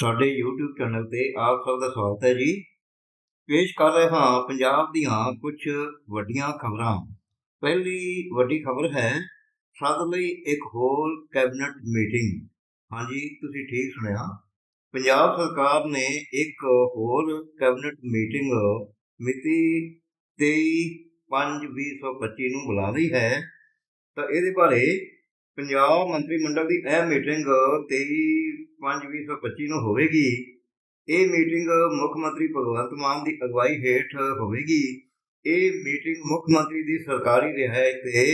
ਸਾਡੇ YouTube channel ਤੇ ਆਪ ਸਭ ਦਾ ਸਵਾਗਤ ਹੈ ਜੀ। ਪੇਸ਼ ਕਰ ਰਹੇ ਹਾਂ ਪੰਜਾਬ ਦੀਆਂ ਕੁਝ ਵੱਡੀਆਂ ਖਬਰਾਂ। ਪਹਿਲੀ ਵੱਡੀ ਖਬਰ ਹੈ ਸੱਦ ਲਈ ਇੱਕ ਹੋਰ ਕੈਬਨਿਟ ਮੀਟਿੰਗ। ਹਾਂਜੀ, ਤੁਸੀਂ ਠੀਕ ਸੁਣਿਆ? ਪੰਜਾਬ ਸਰਕਾਰ ਨੇ ਇੱਕ ਹੋਰ ਕੈਬਨਿਟ ਮੀਟਿੰਗ ਮਿਤੀ 23/5/2025 ਨੂੰ ਬੁਲਾ ਲਈ ਹੈ। ਤਾਂ ਇਹਦੇ ਬਾਰੇ ਪੰਜਾਬ ਮੰਤਰੀ ਮੰਡਲ ਦੀ ਇਹ ਮੀਟਿੰਗ 23/5/2025 ਨੂੰ ਹੋਵੇਗੀ। ਇਹ ਮੀਟਿੰਗ ਮੁੱਖ ਮੰਤਰੀ ਭਗਵੰਤ ਮਾਨ ਦੀ ਅਗਵਾਈ ਹੇਠ ਹੋਵੇਗੀ। ਇਹ ਮੀਟਿੰਗ ਮੁੱਖ ਮੰਤਰੀ ਦੀ ਸਰਕਾਰੀ ਰਿਹਾਇਸ਼ ਤੇ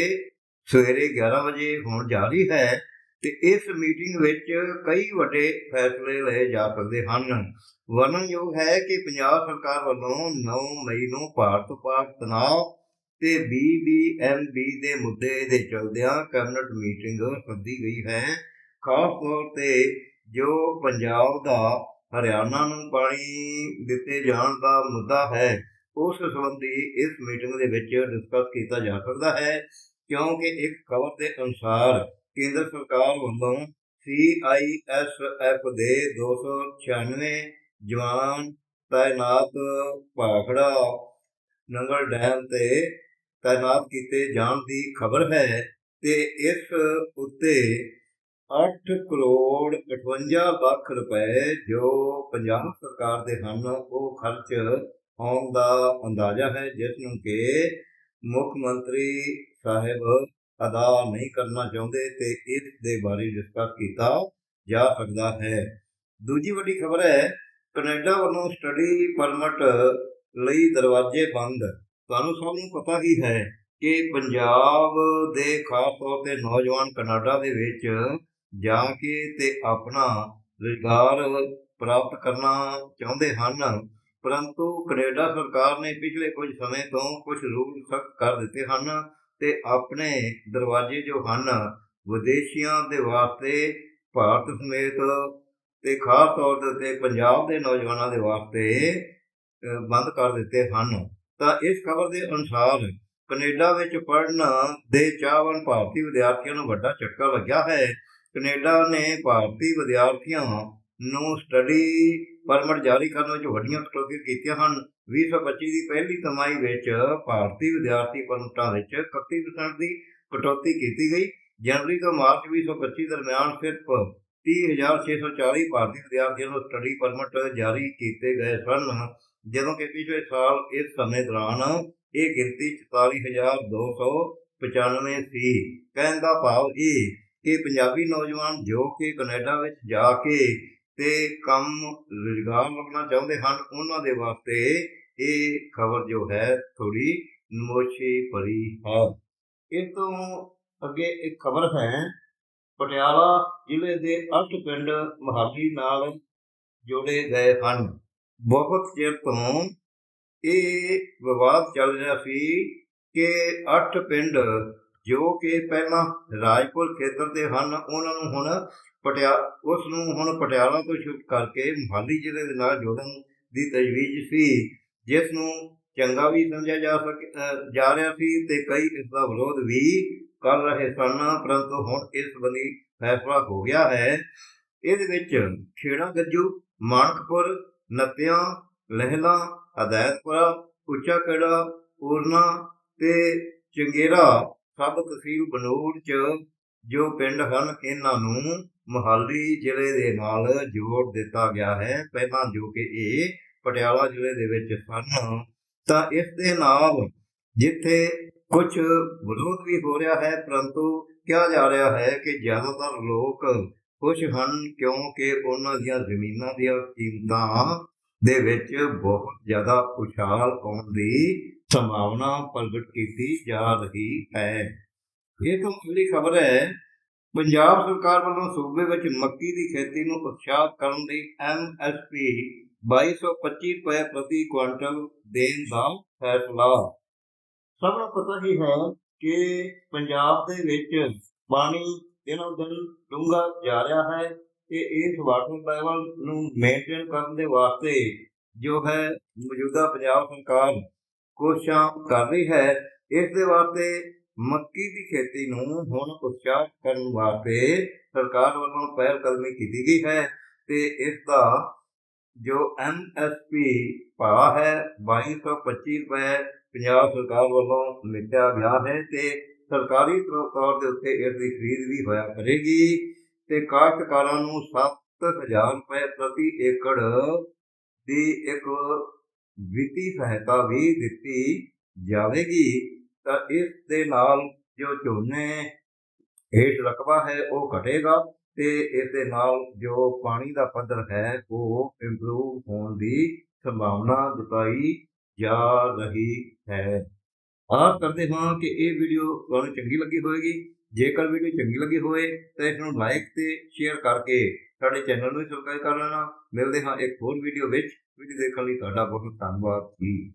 ਸਵੇਰੇ 11 ਵਜੇ ਹੋਣ ਜਾ ਰਹੀ ਹੈ ਤੇ ਇਸ ਮੀਟਿੰਗ ਵਿੱਚ ਕਈ ਵੱਡੇ ਫੈਸਲੇ ਲਏ ਜਾ ਸਕਦੇ ਹਨ। ਵਰਣਨਯੋਗ ਹੈ ਕਿ ਪੰਜਾਬ ਸਰਕਾਰ ਵੱਲੋਂ 9 ਮਈ ਨੂੰ ਭਾਰਤ ਪਾਕ ਤਣਾਅ ਤੇ ਬੀਬੀਐਮਬੀ ਦੇ ਮੁੱਦੇ ਦੇ ਚਲਦਿਆਂ ਕੈਬਨਿਟ ਮੀਟਿੰਗ ਸੱਦੀ ਗਈ ਹੈ। ਖਾਸ ਤੌਰ ਤੇ ਜੋ ਪੰਜਾਬ ਦਾ ਹਰਿਆਣਾ ਨੂੰ ਪਾਣੀ ਦਿੱਤੇ ਜਾਣ ਦਾ ਮੁੱਦਾ ਹੈ, ਉਸ ਸੰਬੰਧੀ ਇਸ ਮੀਟਿੰਗ ਦੇ ਵਿੱਚ ਡਿਸਕਸ ਕੀਤਾ ਜਾ ਸਕਦਾ ਹੈ, ਕਿਉਂਕਿ ਇੱਕ ਖਬਰ ਦੇ ਅਨੁਸਾਰ ਕੇਂਦਰ ਸਰਕਾਰ ਵੱਲੋਂ ਸੀਆਈਐਸਐਫ ਦੇ 296 ਜਵਾਨ ਤਾਇਨਾਤ ਭਾਖੜਾ ਨੰਗਲ ਡੈਮ ਤੇ ਤਾਇਨਾਤ ਕੀਤੇ ਜਾਣ ਦੀ ਖਬਰ ਹੈ ਤੇ ਇਸ ਉੱਤੇ 8 ਕਰੋੜ 58 ਲੱਖ ਰੁਪਏ ਜੋ ਪੰਜਾਬ ਸਰਕਾਰ ਦੇ ਹਨ, ਉਹ ਖਰਚ ਹੋਣ ਦਾ ਅੰਦਾਜ਼ਾ ਹੈ, ਜਿਸ ਨੂੰ ਕਿ ਮੁੱਖ ਮੰਤਰੀ ਸਾਹਿਬ ਅਦਾ ਨਹੀਂ ਕਰਨਾ ਚਾਹੁੰਦੇ ਤੇ ਇਸ ਦੇ ਬਾਰੇ ਡਿਸਕਸ ਕੀਤਾ ਜਾ ਸਕਦਾ ਹੈ। ਦੂਜੀ ਵੱਡੀ ਖਬਰ ਹੈ, ਕੈਨੇਡਾ ਵੱਲੋਂ ਸਟੱਡੀ ਪਰਮਿਟ ਲਈ ਦਰਵਾਜ਼ੇ ਬੰਦ। ਤੁਹਾਨੂੰ ਸਭ ਨੂੰ ਪਤਾ ਹੀ ਹੈ ਕਿ ਪੰਜਾਬ ਦੇ ਖਾਸ ਤੌਰ ਤੇ ਨੌਜਵਾਨ ਕੈਨੇਡਾ ਦੇ ਵਿੱਚ ਜਾ ਕੇ ਤੇ ਆਪਣਾ ਰੁਜ਼ਗਾਰ ਪ੍ਰਾਪਤ ਕਰਨਾ ਚਾਹੁੰਦੇ ਹਨ। ਪਰੰਤੂ ਕੈਨੇਡਾ ਸਰਕਾਰ ਨੇ ਪਿਛਲੇ ਕੁਝ ਸਮੇਂ ਤੋਂ ਕੁਝ ਰੂਲ ਸਖਤ ਕਰ ਦਿੱਤੇ ਹਨ ਤੇ ਆਪਣੇ ਦਰਵਾਜ਼ੇ ਜੋ ਹਨ, ਵਿਦੇਸ਼ੀਆਂ ਦੇ ਵਾਸਤੇ, ਭਾਰਤ ਸਮੇਤ ਤੇ ਖਾਸ ਤੌਰ ਦੇ ਉੱਤੇ ਪੰਜਾਬ ਦੇ ਨੌਜਵਾਨਾਂ ਦੇ ਵਾਸਤੇ ਬੰਦ ਕਰ ਦਿੱਤੇ ਹਨ। ਤਾਂ ਇਸ ਖਬਰ ਦੇ ਅਨੁਸਾਰ ਕੈਨੇਡਾ ਵਿੱਚ ਪੜ੍ਹਨ ਦੇ ਚਾਹਵਾਨ ਭਾਰਤੀ ਵਿਦਿਆਰਥੀਆਂ ਨੂੰ ਵੱਡਾ ਝਟਕਾ ਲੱਗਿਆ ਹੈ। ਕੈਨੇਡਾ ਨੇ ਭਾਰਤੀ ਵਿਦਿਆਰਥੀਆਂ ਨੂੰ ਸਟੱਡੀ ਪਰਮਿਟ ਜਾਰੀ ਕਰਨ ਵਿੱਚ ਵੱਡੀਆਂ ਕਟੌਤੀਆਂ ਕੀਤੀਆਂ ਹਨ। 2025 ਦੀ ਪਹਿਲੀ ਤਿਮਾਹੀ ਵਿੱਚ ਭਾਰਤੀ ਵਿਦਿਆਰਥੀ ਪਰਮਿਟਾਂ ਵਿੱਚ 31% ਦੀ ਕਟੌਤੀ ਕੀਤੀ ਗਈ। ਜਨਵਰੀ ਤੋਂ ਮਾਰਚ 2025 ਦਰਮਿਆਨ ਸਿਰਫ 30640 ਭਾਰਤੀ ਵਿਦਿਆਰਥੀਆਂ ਨੂੰ ਸਟੱਡੀ ਪਰਮਿਟ ਜਾਰੀ ਕੀਤੇ ਗਏ ਸਨ। ਜਦੋਂ ਕਿ ਪਿਛਲੇ ਸਾਲ ਇਸ ਸਮੇਂ ਦੌਰਾਨ ਇਹ ਗਿਣਤੀ 44295 ਸੀ ਕਹਿਣ ਦਾ ਭਾਵ ਇਹ ਕਿ ਪੰਜਾਬੀ ਨੌਜਵਾਨ ਜੋ ਕਿ ਕੈਨੇਡਾ ਵਿੱਚ ਜਾ ਕੇ ਤੇ ਕੰਮ, ਰੁਜ਼ਗਾਰ ਲੱਭਣਾ ਚਾਹੁੰਦੇ ਹਨ, ਉਹਨਾਂ ਦੇ ਵਾਸਤੇ ਇਹ ਖਬਰ ਜੋ ਹੈ ਥੋੜੀ ਨਮੋਸ਼ੀ ਭਰੀ ਹੈ। ਇਸ ਤੋਂ ਅੱਗੇ ਇੱਕ ਖਬਰ ਹੈ, ਪਟਿਆਲਾ ਜ਼ਿਲ੍ਹੇ ਦੇ ਅੱਠ ਪਿੰਡ ਮਹਾਲੀ ਨਾਲ ਜੋੜੇ ਗਏ ਹਨ। ਬਹੁਤ ਚਿਰ ਤੋਂ ਇਹ ਵਿਵਾਦ ਚੱਲ ਰਿਹਾ ਸੀ ਕਿ ਅੱਠ ਪਿੰਡ ਜੋ ਕਿ ਪਹਿਲਾਂ ਰਾਜਪੁਰ ਖੇਤਰ ਦੇ ਹਨ, ਉਹਨਾਂ ਨੂੰ ਹੁਣ ਪਟਿਆ, ਉਸ ਨੂੰ ਹੁਣ ਪਟਿਆਲਾ ਤੋਂ ਸ਼ਿਫਟ ਕਰਕੇ ਮੁਹਾਲੀ ਜ਼ਿਲ੍ਹੇ ਦੇ ਨਾਲ ਜੋੜਨ ਦੀ ਤਜਵੀਜ਼ ਸੀ, ਜਿਸ ਨੂੰ ਚੰਗਾ ਵੀ ਸਮਝਿਆ ਜਾ ਸਕ ਜਾ ਰਿਹਾ ਸੀ ਤੇ ਕਈ ਇਸ ਦਾ ਵਿਰੋਧ ਵੀ ਕਰ ਰਹੇ ਸਨ, ਪਰੰਤੂ ਹੁਣ ਇਸ ਸੰਬੰਧੀ ਫੈਸਲਾ ਹੋ ਗਿਆ ਹੈ। ਇਹਦੇ ਵਿੱਚ ਖੇੜਾ ਗੱਜੂ ਮਾਨਕਪੁਰ ਨਤਿਆਂ, ਲਹਿਲਾ ਹਦਾਇਤਪੁਰਾ ਉੱਚਾ ਖੇੜਾ, ਪੂਰਨਾ ਤੇ ਚੰਗੇਰਾ ਸਭ ਤਹਿਸੀਲ ਬਨੂੜ ਚ ਜੋ ਪਿੰਡ ਹਨ, ਇਹਨਾਂ ਨੂੰ ਮੁਹਾਲੀ ਜ਼ਿਲ੍ਹੇ ਦੇ ਨਾਲ ਜੋੜ ਦਿੱਤਾ ਗਿਆ ਹੈ। ਪਹਿਲਾਂ ਜੋ ਕਿ ਇਹ ਪਟਿਆਲਾ ਜ਼ਿਲ੍ਹੇ ਦੇ ਵਿੱਚ ਸਨ, ਤਾਂ ਇਸ ਦੇ ਨਾਲ ਜਿੱਥੇ ਕੁਝ ਵਿਰੋਧ ਵੀ ਹੋ ਰਿਹਾ ਹੈ, ਪਰੰਤੂ ਕਿਹਾ ਜਾ ਰਿਹਾ ਹੈ ਕਿ ਜ਼ਿਆਦਾਤਰ ਲੋਕ ਖੁਸ਼ ਹਨ ਕਿਉਂਕਿ ਉਹਨਾਂ ਦੀਆਂ ਜ਼ਮੀਨਾਂ ਦੀਆਂ ਕੀਮਤਾਂ ਦੇ ਵਿੱਚ ਬਹੁਤ ਜ਼ਿਆਦਾ ਉਛਾਲ ਆਉਣ ਦੀ ਸੰਭਾਵਨਾ ਪ੍ਰਗਟ ਕੀਤੀ ਜਾ ਰਹੀ ਹੈ। ਇਹ ਤੋਂ ਅਗਲੀ ਖਬਰ ਹੈ। ਪੰਜਾਬ ਸਰਕਾਰ ਵੱਲੋਂ ਸੂਬੇ ਵਿੱਚ ਮੱਕੀ ਦੀ ਖੇਤੀ ਨੂੰ ਉਤਸ਼ਾਹਤ ਕਰਨ ਲਈ ਐਮਐਸਪੀ 2225 ਰੁਪਏ ਪ੍ਰਤੀ ਕੁਇੰਟਲ ਦੇਣ ਦਾ ਫੈਸਲਾ। ਸਭ ਨੂੰ ਪਤਾ ਹੀ ਹੈ ਕਿ ਪੰਜਾਬ ਦੇ ਵਿੱਚ ਪਾਣੀ ਦਿਨੋਂ ਦਿਨ ਡੂੰਘਾ ਜਾ ਰਿਹਾ ਹੈ ਤੇ ਇਸ ਵਾਟਰ ਲੈਵਲ ਨੂੰ ਮੇਨਟੇਨ ਕਰਨ ਦੇ ਵਾਸਤੇ ਜੋ ਹੈ ਮੌਜੂਦਾ ਪੰਜਾਬ ਸਰਕਾਰ ਕੋਸ਼ਿਸ਼ਾਂ ਕਰ ਰਹੀ ਹੈ, ਇਸ ਦੇ ਵਾਸਤੇ ਮੱਕੀ ਦੀ ਖੇਤੀ ਨੂੰ ਹੁਣ ਉਤਸ਼ਾਹਤ ਕਰਨ ਵਾਸਤੇ ਸਰਕਾਰ ਵੱਲੋਂ ਪਹਿਲ ਕਦਮੀ ਕੀਤੀ ਗਈ ਹੈ ਤੇ ਇਸ ਦਾ ਜੋ ਐਮਐਸਪੀ ਭਾਅ ਹੈ 2225 ਰੁਪਏ ਪੰਜਾਬ ਸਰਕਾਰ ਵੱਲੋਂ ਲਿਖਿਆ ਗਿਆ ਹੈ ਤੇ ਸਰਕਾਰੀ ਤੌਰ ਤੌਰ ਦੇ ਉੱਤੇ ਇਸ ਦੀ ਖਰੀਦ ਵੀ ਹੋਇਆ ਕਰੇਗੀ ਤੇ ਕਾਸ਼ਤਕਾਰਾਂ ਨੂੰ 7000 ਰੁਪਏ ਪ੍ਰਤੀ ਏਕੜ ਦੀ ਇੱਕ ਵਿੱਤੀ ਸਹਾਇਤਾ ਵੀ ਦਿੱਤੀ ਜਾਵੇਗੀ। ਤਾਂ ਇਸ ਦੇ ਨਾਲ ਜੋ ਝੋਨੇ ਹੇਠ ਰਕਬਾ ਹੈ, ਉਹ ਘਟੇਗਾ ਤੇ ਇਸ ਦੇ ਨਾਲ ਜੋ ਪਾਣੀ ਦਾ ਪੱਧਰ ਹੈ, ਉਹ ਇੰਪਰੂਵ ਹੋਣ ਦੀ ਸੰਭਾਵਨਾ ਜਤਾਈ ਜਾ ਰਹੀ ਹੈ। ਆਸ ਕਰਦੇ ਹਾਂ ਕਿ ਇਹ ਵੀਡੀਓ ਤੁਹਾਨੂੰ ਚੰਗੀ ਲੱਗੀ ਹੋਵੇਗੀ ਜੇਕਰ ਵੀਡੀਓ ਚੰਗੀ ਲੱਗੀ ਹੋਵੇ ਤਾਂ ਇਸ ਨੂੰ ਲਾਈਕ ਤੇ ਸ਼ੇਅਰ ਕਰਕੇ ਸਾਡੇ ਚੈਨਲ ਨੂੰ ਸਬਸਕ੍ਰਾਈਬ ਕਰ ਲੈਣਾ। ਮਿਲਦੇ ਹਾਂ ਇੱਕ ਹੋਰ ਵੀਡੀਓ ਵਿੱਚ। ਵੀਡੀਓ ਦੇਖਣ ਲਈ ਤੁਹਾਡਾ ਬਹੁਤ ਧੰਨਵਾਦ ਜੀ।